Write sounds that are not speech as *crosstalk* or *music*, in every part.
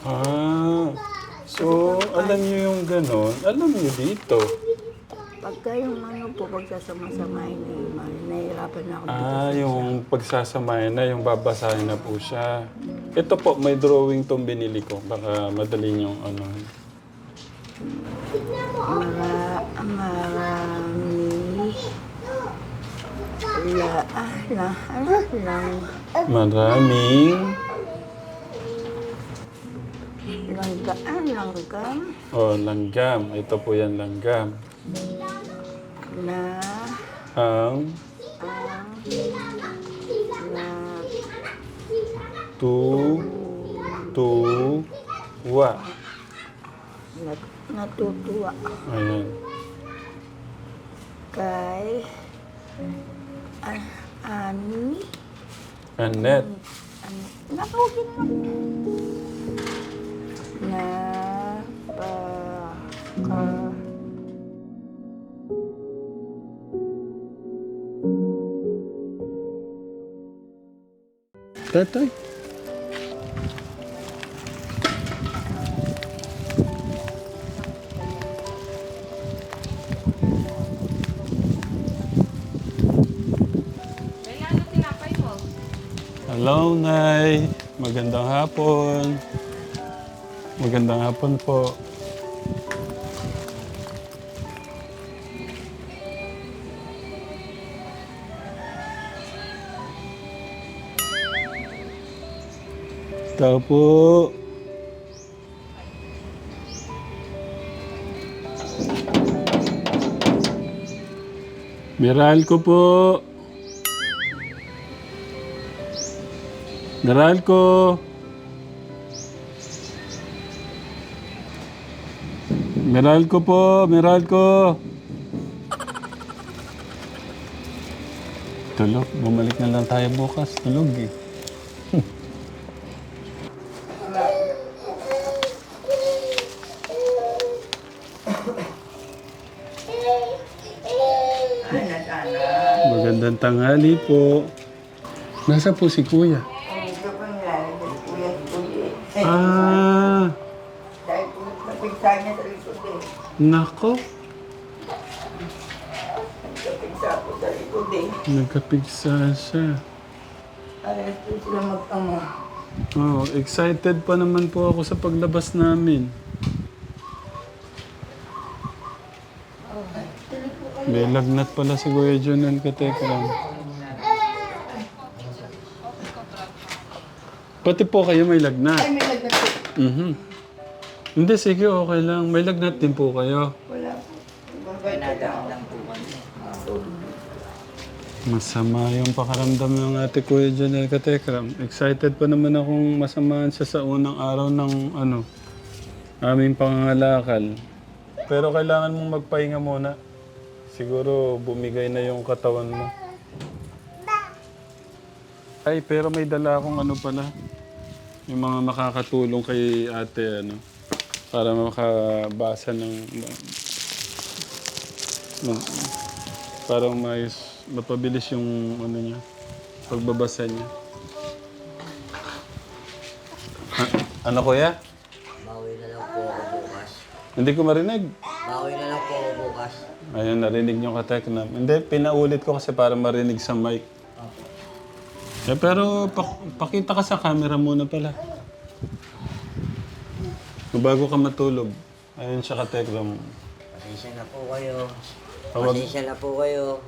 Ah, so alam niyo yung ganon. Alam niyo dito. Pagka yung ano po, pagsasama-samahin, eh, ma- nahihirapan na ako dito. Ah, yung pagsasamayan na, yung babasahin na po siya. Ito po, may drawing tong binili ko. Baka madali niyong ano. Mara, marami. La, ah, la, ala, lang, Maraming langgam, oh, langgam. Ito po yan langgam. na, Ang ang, na, tu tu wa. na, natutuwa Ayan. kay, ani, ani, nakawagin mo. Na, pa, Tatay. Kailangan tinapay mo. Hello, Nay. Magandang hapon. Magandang hapon po. Tao po. Miral ko po. Miral ko. Miral ko po, miral ko. Tulog, bumalik na lang tayo bukas. Tulog eh. Magandang tanghali po. Nasa po si Kuya? Ah, dahil po napigsa niya sa likod eh. nako. Napigsa po sa likod eh. Nagkapigsa siya. Parehas po sila mag-ama. Oh, excited pa naman po ako sa paglabas namin. May lagnat pala si Kuya Junel Katekram. Pati po kayo may lagnat. Ay, may lagnat po. Mhm. Hindi, sige, okay lang. May lagnat din po kayo. Wala po. Lang po Masama yung pakaramdam ng ate Kuya Janel Katekram. Excited pa naman akong masamaan siya sa unang araw ng ano, aming pangangalakal. Pero kailangan mong magpahinga muna. Siguro bumigay na yung katawan mo. Ay, pero may dala akong ano pala. Yung mga makakatulong kay ate, ano. Para makabasa ng... ng parang mais, mapabilis yung ano niya, pagbabasa niya. Ha- ano kuya? Bawi na lang po ako bukas. Hindi ko marinig. Bawi na lang po ako bukas. Ayun, narinig niyo ka Teknam. Hindi, pinaulit ko kasi para marinig sa mic. Eh, pero pak- pakita ka sa camera muna pala. Bago ka matulog. Ayun siya ka Tekram. Pasensya na po kayo. Tawag- Pasensya na po kayo.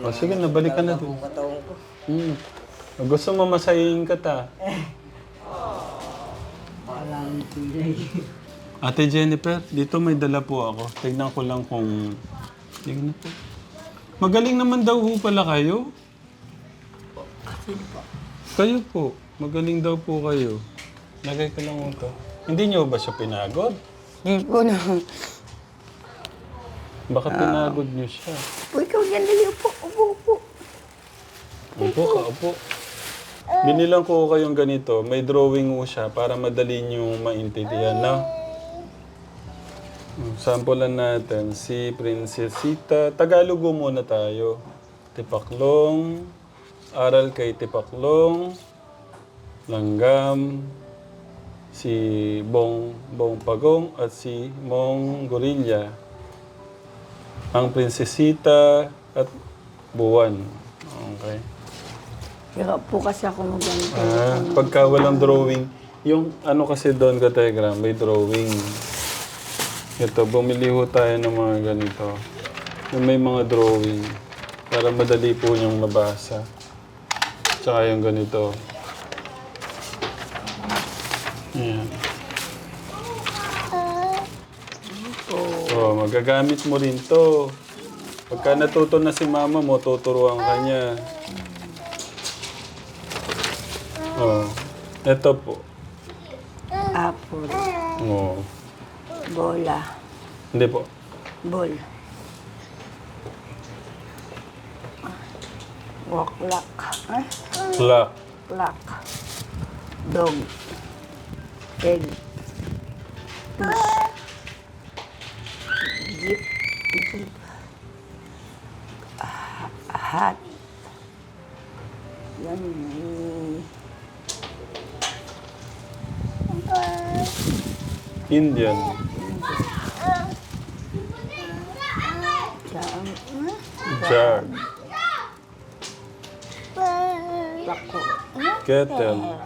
O sige, nabalik ka na Talaga dun. po katawan ko. Hmm. Gusto mo masayin ka ta? *laughs* Parang pilay. Ate Jennifer, dito may dala po ako. Tignan ko lang kung... Tignan po. Magaling naman daw ho pala kayo. Kayo po. Magaling daw po kayo. Lagay ko lang ito. Hindi niyo ba siya pinagod? Hindi po na. Baka pinagod niyo siya. Po, ikaw yan dali po. Upo, upo. Upo ka, upo. Binilang ko kayong ganito. May drawing mo siya para madali niyo maintindihan, no? Sampulan natin. Si Princesita. Tagalog muna tayo. Tipaklong. Aral kay Tipaklong. Langgam, si Bong, Bong Pagong at si Mong Gorilla. Ang Prinsesita at Buwan. Okay. Kaya po kasi ako maganda. Ah, pagka walang drawing, yung ano kasi doon ka Telegram, may drawing. Ito, bumili ho tayo ng mga ganito. Yung may mga drawing. Para madali po niyong mabasa. Tsaka yung ganito. Ayan. Oh, magagamit mo rin to. Pagka natuto na si mama mo, tuturuan ka niya. Oh. Ito po. Apple. Oh. Bola. Hindi po. Ball. Waklak. Ah, Clock. Clock. Dog. Egg. Fish. Jeep. Jeep. Hat. Yan. eh, Indian. Jam. Jug. Bako. Kettle.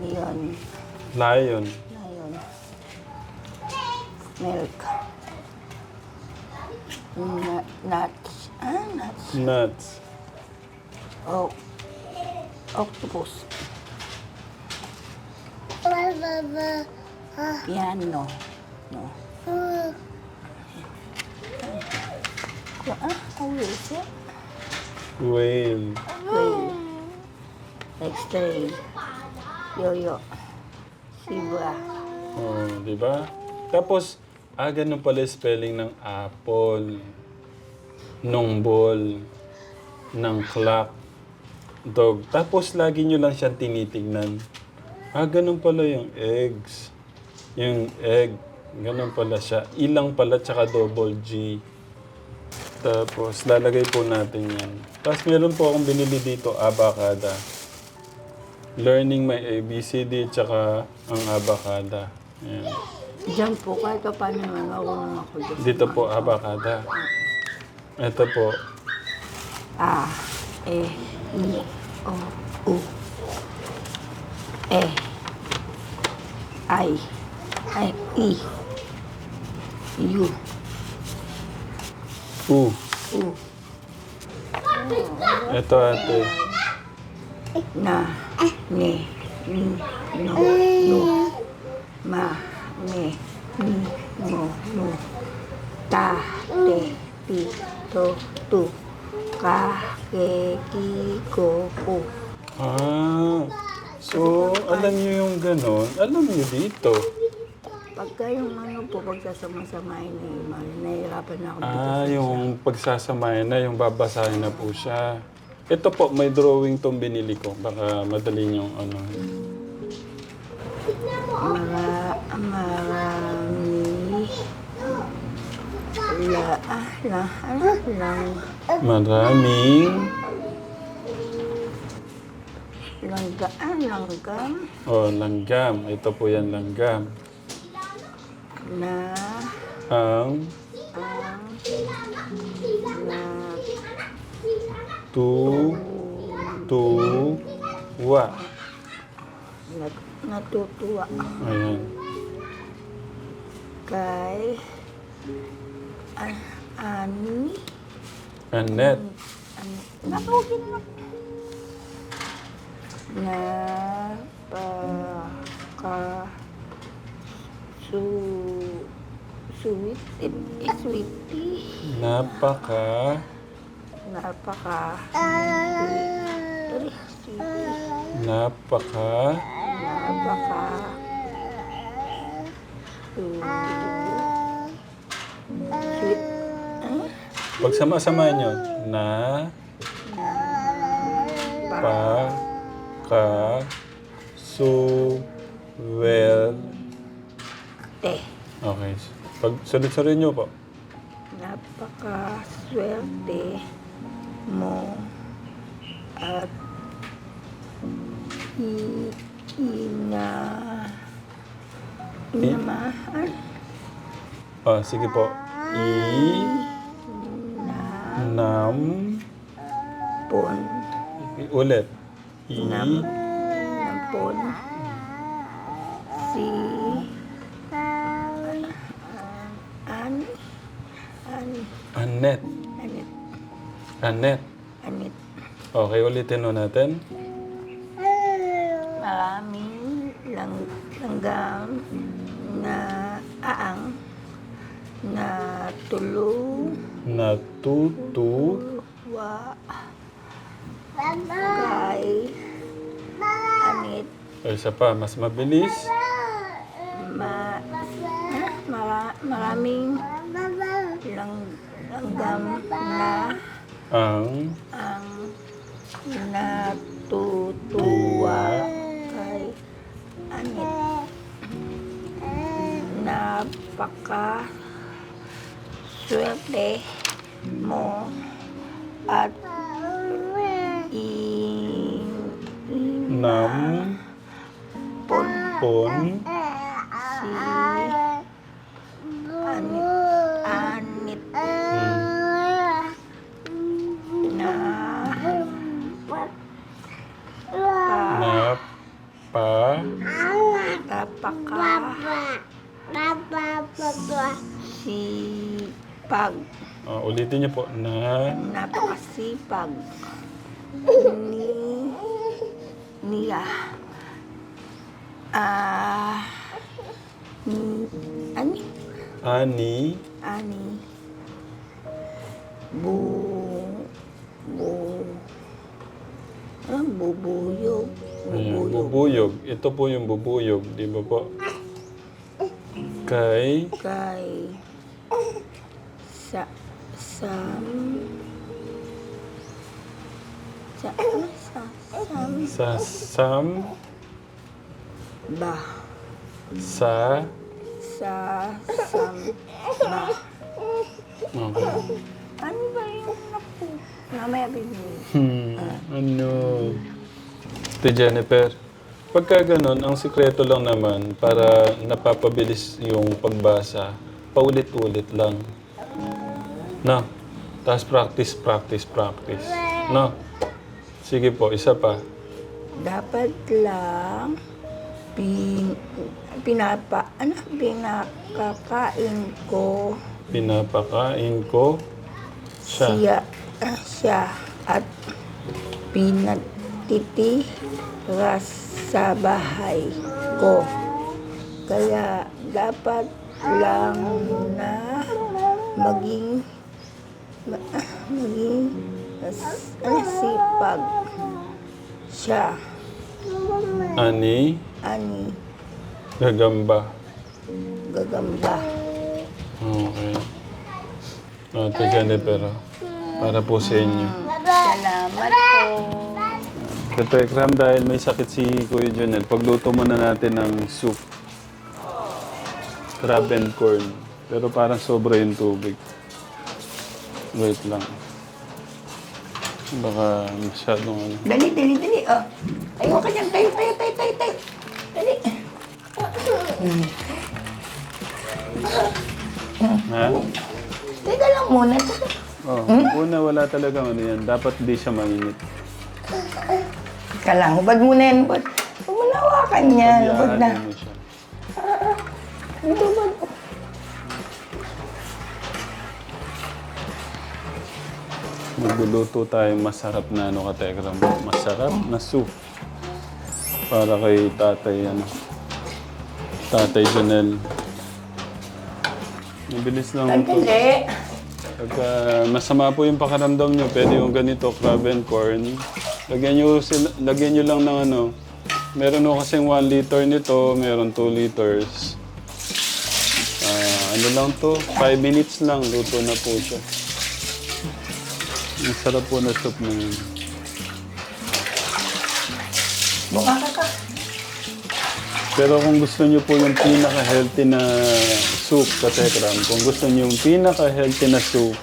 Leon. Lion. Lion. Milk. Nut, nuts. Ah, nuts. Nuts. Oh. Octopus. Piano. Whale. Whale. X-ray. Yo-yo. Siba. Oh, di ba? Tapos, ah, ganun pala spelling ng apple. Nung ball. Ng clock. Dog. Tapos, lagi nyo lang siyang tinitignan. Ah, ganun pala yung eggs. Yung egg. Ganun pala siya. Ilang pala, tsaka double G. Tapos, lalagay po natin yan. Tapos, meron po akong binili dito, abacada. Learning my ABCD, tsaka ang abacada. Ayan. Diyan po, kahit pa paano naman marunong ako dyan. Dito po, abacada. Ito po, A, E, I, O, U. E, I, I, I, U, U. U, Ito ate. na, ni, ni, no, no, ma, me, ni, mo, no, ta, te, pi, to, tu, ka, ke, ki, ko, ku. Ah, so alam niyo yung ganon. Alam niyo dito. Pagka yung ano po, pagsasama-samahin ni Mal, nahihirapan na ako dito. Ah, yung pagsasamayan na, yung babasahin na po siya. Ito po, may drawing tong binili ko. Baka madali niyong ano. Mara, marami, la, ah, la, ano, lang, Maraming, langga, ah, langgam, oh, langgam. Ito po yan, langgam. na, Ang ang, tu, tu, wa. nat, natutuwa Ayan. kay, an, ani, Annette. an, nakawagin na, na, pa, ka, su, sweet, eh, sweetie, Napaka, napaka, napaka, napaka, sweet, pagsama-samahan nyo. Na, pa, ka, su, wel. te. Okay. Pag sulit-sulit nyo po. Napaka-swerte mo. At i ina, inamahan, Ah, sige po. I, nam, pon, ulit. I, nampon, si, an, an, Anet. anit, Anet. anit. Okay, ulitin mo natin. Maraming lang, langgam na aang na tulo Natutu. wa kay anit O, isa pa, mas mabilis. ma, mara, maraming lang, langgam na Ang ang natutuwa kay anit napaka swerte mo at in, nam, pon pon, napaka si pag Ah, ulitin niyo po. Na, napakasipag ni. Niya ah ni. Ani? Ani, ani. Bu. Bu. Ah, bubuyog. Ayan, bubuyog. bubuyog. Ito po yung bubuyog, di ba po? Kay, kay sa sam. Sa sa sam. Sa sam, ba. Sa, sa sam. Ba. Okay. ano ba yung naku mamaya bibili Hmm, ano? Ate Jennifer, pagka ganun, ang sikreto lang naman para napapabilis yung pagbasa, paulit-ulit lang. No? Tapos practice, practice, practice. No? Sige po, isa pa. dapat lang pin, pinapa ano pinakakain ko Pinapakain ko siya. siya ah, siya at pinatitiras sa bahay ko. Kaya dapat lang na maging ma- maging as- ano, sipag siya Ani, ani gagamba. gagamba. Okay. Ate Jennifer, ah, para po sa inyo. Salamat po. Ito Ekram, dahil may sakit si Kuya Jonel, pagluto muna natin ng soup. Crab and corn. Pero parang sobra yung tubig. Wait lang. Baka masyadong ano. Dali, dali, dali. Oh. Ayaw ka dyan. Tayo, tayo, tayo, tayo, tayo. Dali. Ha? Teka lang muna. Oh, una wala talagang ano yan. Dapat di siya mainit. Teka lang. Hubad muna yan. Hubad. Huwag mo nawakan yan. Hubad na. Mo. Ito hubad. Magluluto tayo masarap na ano ka Tekram. Masarap na soup. Para kay tatay ano. Tatay Jonel. Mabilis lang ito. Sandali. Pagka masama po yung pakaramdam nyo, pwede yung ganito, crab and corn. Lagyan nyo, sila, lagyan nyo lang ng ano. Meron ko kasing 1 liter nito, meron 2 liters. Ah, ano lang to, 5 minutes lang, luto na po siya. Ang sarap po na soup na yun. Pero kung gusto nyo po yung pinaka-healthy na soup, katekram, kung gusto nyo yung pinaka-healthy na soup,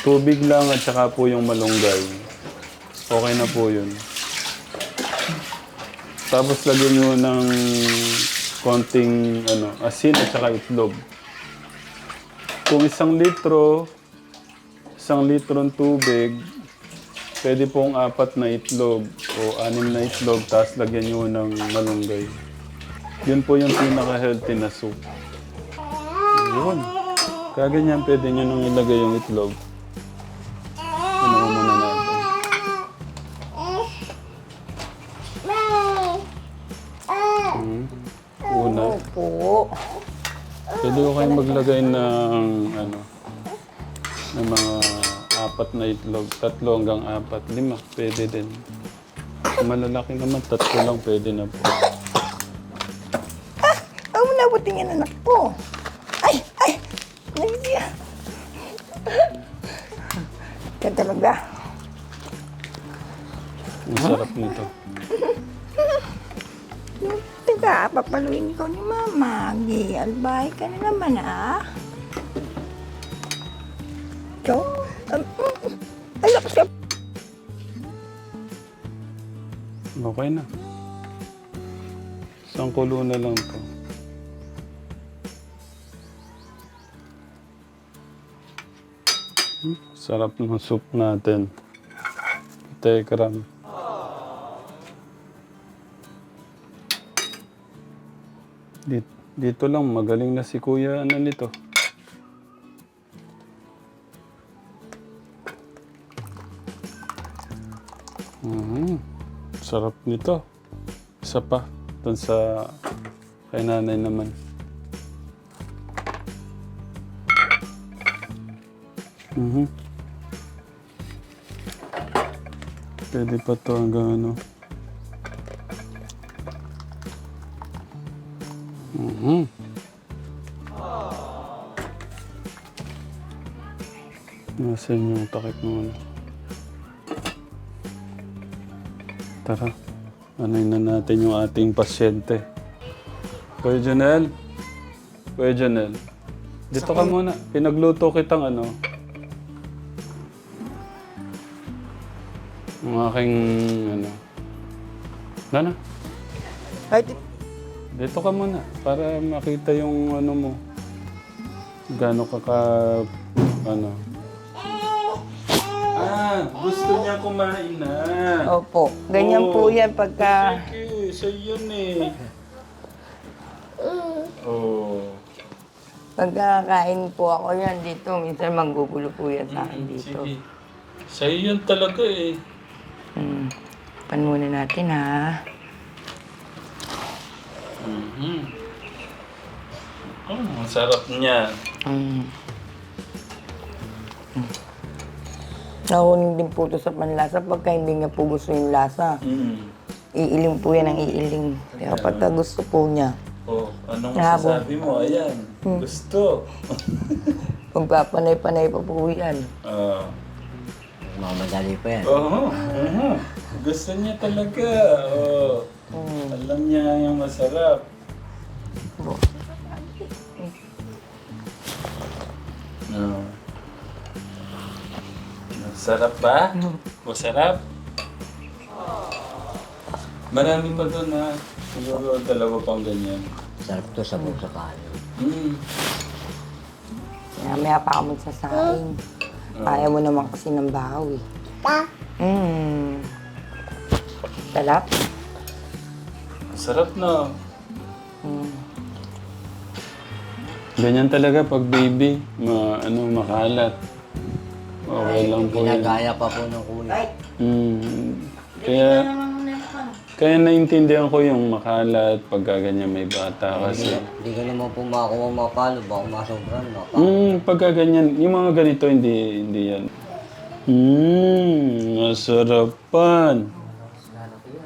tubig lang at saka po yung malunggay. Okay na po yun. Tapos lagyan nyo ng konting ano, asin at saka itlog. Kung isang litro, isang litron tubig, pwede pong apat na itlog o anim na itlog, tapos lagyan nyo ng malunggay. Yun po yung pinaka-healthy na soup. Yun. Kaganyan pwede nyo nung ilagay yung itlog. Pwede ko kayong maglagay ng ano ng mga apat na itlog. Tatlo hanggang apat. Lima. Pwede din. Kung Malalaki naman. Tatlo lang pwede na po. Ang mo nabuting yan anak ko. Ay, ay! Naisiya. Yan talaga. Ang sarap nito. Teka, papaluin ko ni Mama. Gi, albay ka na naman ah. Ikaw? Um, mm, ay, lakas ka. Okay na. Isang kulo na lang to. Hmm, Sarap ng soup natin. Tekram. Dito, dito lang, magaling na si Kuya ano nito. Mhm. Sarap nito. Isa pa. Doon sa kay nanay naman. Mhm. Pwede pa to hanggang ano. Mhm. Nasaan yung takip mo ano? Tara, anoy na natin yung ating pasyente. Kuya Janel? Kuya Janel? Dito ka muna. Pinagluto kitang ano. Ang aking ano. Nana, Ay, dito ka muna para makita yung ano mo. Gano'n ka ka... ano. Ah, gusto niya kumain na. Opo. Ganyan po Oh. yan pagka... Sige, sa'yo yun eh. Oh. Pagkakain po ako yan dito, minsan manggugulo po yan sa akin dito. Sige. Sa'yo yun talaga eh. Hmm. Pan muna natin ha. Mhm. Oh, ang sarap niya. Hmm. Nahuning din po ito sa panlasa pagka hindi niya po gusto yung lasa. Mm. Iiling po yan ang iiling. Pero pagka gusto po niya, Oh, anong Bravo. masasabi mo? Ayan, gusto. *laughs* magpapanay-panay pa po yan. Ah. Mamadali pa yan. Oo. mhm. Gusto niya talaga. Oh. Alam niya yung masarap. Bo. No. Masarap ba? Masarap? Marami pa doon ha. Siguro dalawa pang ganyan. Sarap to sa buong sa kanin. Mm. Kaya maya pa ako magsasaing. Kaya mo naman kasi ng bahaw eh. Hmm. Sarap? Sarap na. Hmm. Ganyan talaga pag baby, ma, ano, makalat. Okay lang po yan. Ginagaya pa po ng kuya. Mm. Kaya, kaya naintindihan ko yung makalat pag ganyan may bata kasi. Hindi ka naman po makakuha mapalo, baka masobran, mapalo. Mm, pagka ganyan, yung mga ganito hindi hindi yan. Mmm, masarapan.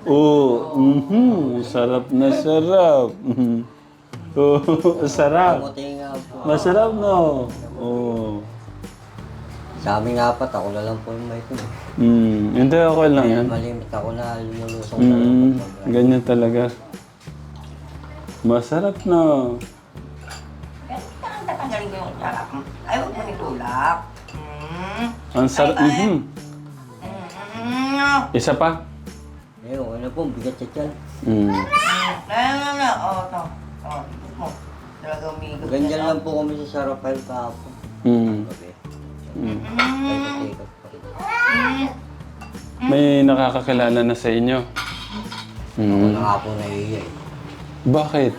Oh, mhm, sarap na sarap. *laughs* Mhm. Oh, sarap. Kamuti nga po. Masarap no. Oh. Sa aming apat, ako na lang po yung may ito. Mm, hindi okay lang yan. Malimit ako na lang. Mm, pag- ganyan talaga. Masarap na. Tatanggalin ko yung sarap. Ay, huwag mo nitulak. Hmm. Ang sarap. Mhm. Hmm. Isa pa. Eh, okay na po, bigat sa tiyan. Mm. Na, na, na. Oo, to. Oo, ikot mo. Talaga umiikot. Ganyan lang po kami sa Sarapel kahapon. Mm. Gabi. Mm. Ikot-ikot pa rin. May nakakakilala na sa inyo? Ako Mm. na nga po nahihiya eh. Bakit?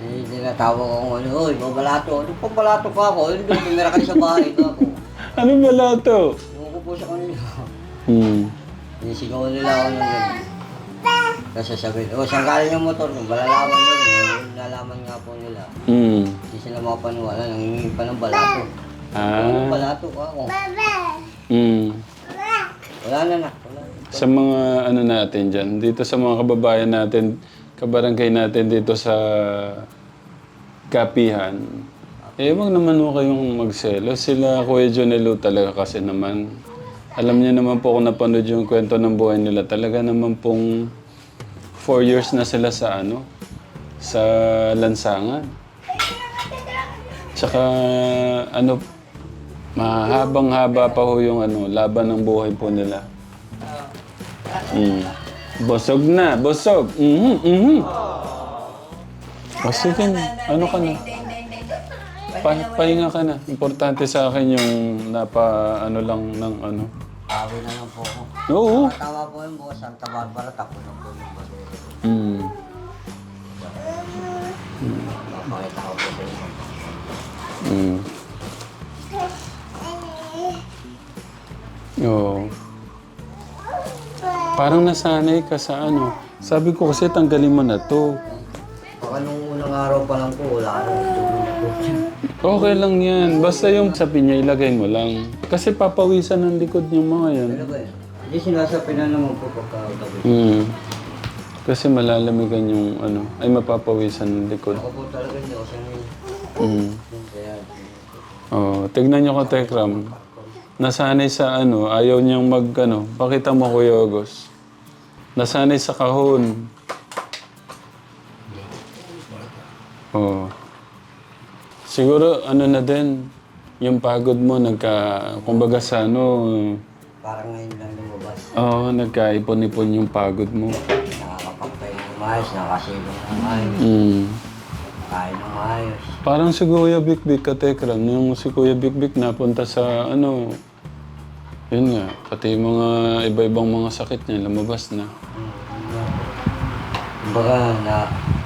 Eh, tinatawag ako ano, Uy, pabalato. Ano pabalato pa ako? Yun doon, tumira ka sa bahay ko *laughs* ako. Ano ba lahat to? Ewan ko po sa kanila. Hmm. Sinisigawan nila ako ng gano'n. Kasi sabi, oh, saan galing yung motor? Malalaman nyo, yung nalaman nga po nila. Hmm. Hindi sila makapaniwala, nangingi pa ng balato. Ah. Ano balato ka ako? Hmm. Wala na na. Wala. Sa mga ano natin dyan, dito sa mga kababayan natin, kabarangay natin dito sa Kapihan, eh wag naman ho kayong magselo. Sila Kuya Jonelo talaga kasi naman. Alam niya naman po kung napanood yung kwento ng buhay nila. Talaga naman pong four years na sila sa ano, sa lansangan. Tsaka ano, mahabang haba pa ho yung ano, laban ng buhay po nila. Mm. Busog na, busog. Mhm, mhm. O sige ano ka na? Pa, pahinga ka na. Importante sa akin yung napa ano lang ng ano. Tawi na lang po ako. Oo. Tawa po yung bukas Santa Barbara, tapo na po yung basura. Mm. Pakita ko po sa inyo. Mm. Oo. Parang nasanay ka sa ano. Sabi ko kasi tanggalin mo na to. Baka nung unang araw pa lang po, wala po. Okay lang yan. Basta yung sabi niya, ilagay mo lang. Kasi papawisan ng likod yung mga yan. Ano ba yun? Hindi sinasabi na naman po pagkagabi. Mm. Kasi malalamigan yung ano, ay mapapawisan ng likod. Ako po talaga hindi ako sanay. Mm. Kaya, Oh, tignan niyo ko, Tekram. Nasanay sa ano, ayaw niyang mag ano, pakita mo Kuya August. Nasanay sa kahon. Oh. Siguro ano na din, yung pagod mo nagka, kumbaga sa ano, parang ngayon lang lumabas. oh, nagkaipon-ipon yung pagod mo. Nakakapagpahinga ng maayos, nakasilong ng maayos, Mm. kain ng maayos. Parang si Kuya Bik Bik Katekram, yung si Kuya Bik Bik napunta sa ano, yun nga, pati yung mga iba-ibang mga sakit niya, lumabas na. Kumbaga,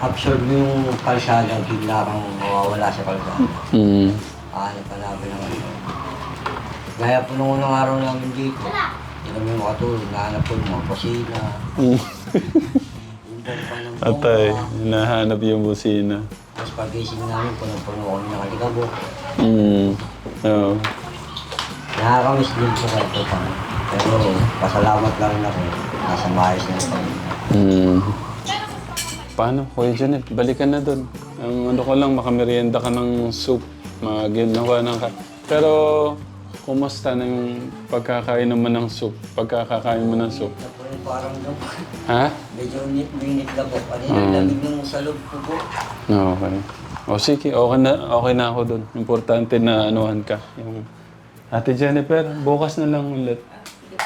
na-absorb yung kalsada, bigla kang mawawala sa kalsada. Mm. Hanap ka namin ng ano. Gaya po nung unang araw namin dito, hindi kami makatulog, nahanap po yung mga kusina, Mm. Atay, hinahanap yung busina. Tapos pagising namin, punong-puno kami ng alikabok. Mm. Oo. Nakakamiss din po kayo po kami. Pero pasalamat lang rin ako. Nasa maayos na kami. Mm. Paano, Kuya Janet? Balikan na doon. Ang ano ko lang, makamerienda ka ng soup. Maginawa ng ka. Pero, kumusta na yung pagkakain naman ng soup? Pagkakakain mo ng soup? Parang daw. Ha? Medyo init-init na po. Kanina lamig nung sa loob ko po. Okay. O sige, okay na, okay na ako doon. Importante na anuhan ka. Yung Ate Jennifer, bukas na lang ulit.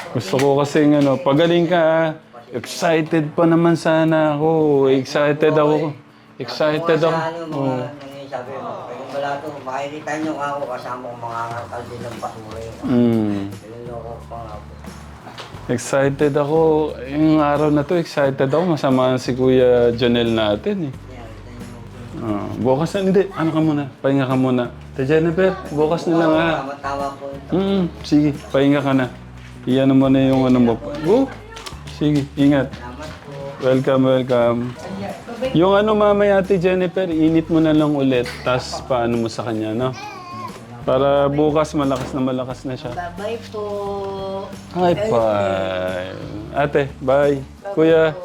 Gusto ko kasi ano, pagaling ka ha. Excited pa naman sana ako. Excited ako. Excited ako. sa ano, nangyaysabi mo. Kaya wala to, makikita nyo ako kasama kong mga din ng basura yun. Mm. Niloloko pa nga po. Excited ako. Yung araw na to, excited ako. Masama si Kuya Janel natin eh. Ah, bukas na, hindi. Ano ka muna? Pahinga ka muna. Ate Jennifer, bukas na lang ha. Tama-tama po ito. Mm, sige, pahinga ka na. Iyan mo na yung ano mo. Go! Sige, ingat. Salamat po. Welcome, welcome. Yung ano mamaya, Ate Jennifer, init mo na lang ulit. Tapos paano mo sa kanya, no? Para bukas malakas na malakas na siya. Bye-bye po. Hi, bye. Ate, bye. Kuya,